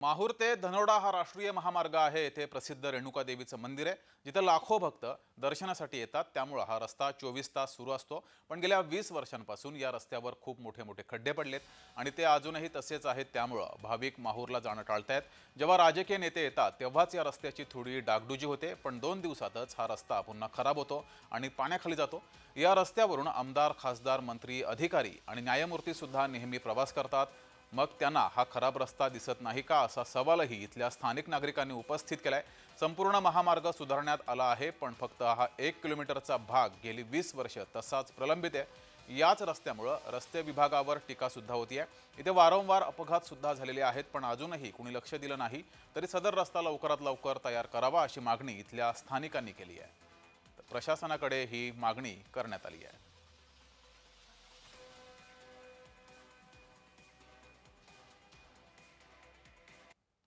माहूर ते धनोडा हा राष्ट्रीय महामार्ग आहे. येथे प्रसिद्ध रेणुका देवीचं मंदिर आहे. जिथं लाखो भक्त दर्शनासाठी येतात. त्यामुळं हा रस्ता चोवीस तास सुरू असतो. पण गेल्या वीस वर्षांपासून या रस्त्यावर खूप मोठे मोठे खड्डे पडलेत आणि ते अजूनही तसेच आहेत. त्यामुळं भाविक माहूरला जाणं टाळतायत. जेव्हा राजकीय नेते येतात तेव्हाच या रस्त्याची थोडी डागडुजी होते. पण दोन दिवसातच हा रस्ता पुन्हा खराब होतो आणि पाण्याखाली जातो. या रस्त्यावरून आमदार खासदार मंत्री अधिकारी आणि न्यायमूर्तीसुद्धा नेहमी प्रवास करतात. मग त्यांना हा खराब रस्ता दिसत नाही का असा सवालही इथल्या स्थानिक नागरिकांनी उपस्थित केलाय. संपूर्ण महामार्ग सुधारण्यात आला आहे पण फक्त हा एक किलोमीटरचा भाग गेली वीस वर्ष तसाच प्रलंबित आहे. याच रस्त्यामुळं रस्ते विभागावर टीकासुद्धा होती आहे इथे वारंवार अपघातसुद्धा झालेले आहेत पण अजूनही कुणी लक्ष दिलं नाही तरी सदर रस्ता लवकरात लवकर तयार करावा अशी मागणी इथल्या स्थानिकांनी केली आहे. प्रशासनाकडे ही मागणी करण्यात आली आहे.